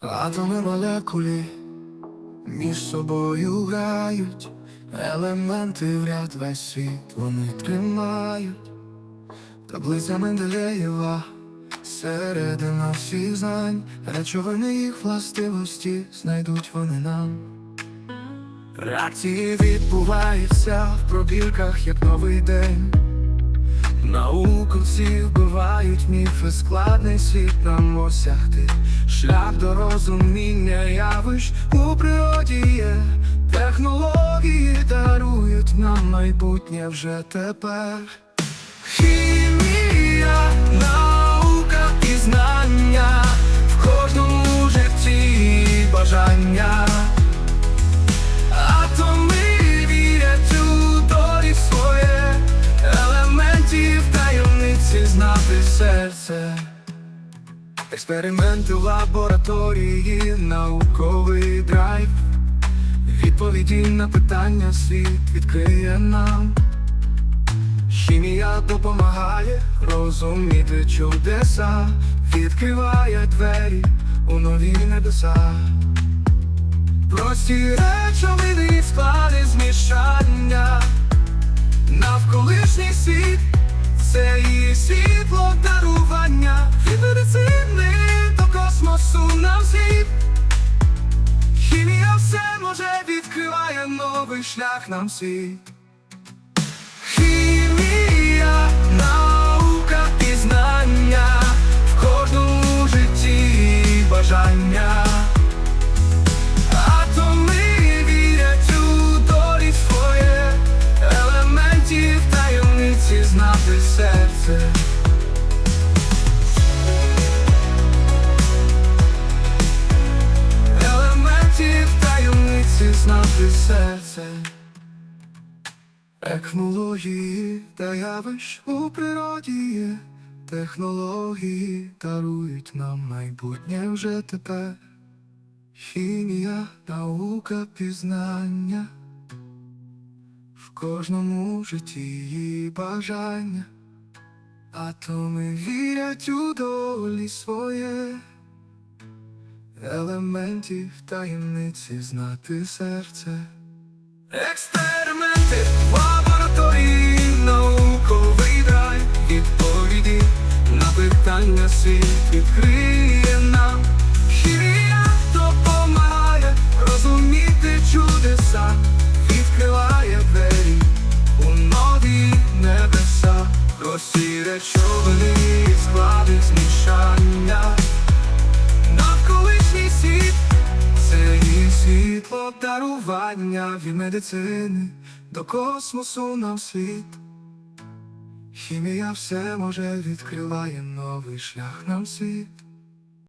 Атоми молекулі між собою грають, елементи в ряд весь світ вони тримають, таблиця Менделеєва, середина всіх знань, речовини їх властивості знайдуть вони нам. Реакції відбуваються в пробірках, як новий день. Науковці вбивають міфи, складний світ нам осягти. Шлях до розуміння явищ у природі є. Технології дарують нам майбутнє вже тепер. Хімія, наука Експерименти в лабораторії, науковий драйв. Відповіді на питання світ відкриє нам. Хімія допомагає розуміти чудеса, відкриває двері у нові небеса. Прості речовини склади змішання, навколишній світ, це і світло Все може відкриває новий шлях нам світ. Хімія, наука і знання в кожному житті бажання. Таємниці знати серце. Технології та явищ у природі. Технології дарують нам майбутнє вже тепер. Хімія, наука, пізнання в кожному житті її бажання, атоми вірять у долі своє, елементів таємниці знати серце. Експерименти в лабораторії, науковий драйв, відповіді на питання світ відкриє нам. Хімія допомагає розуміти чудеса, відкриває двері у нові небеса, Прості речовини склади змішання. Світло дарування від медицини до космосу нам світ. Хімія все може відкриває новий шлях нам світ.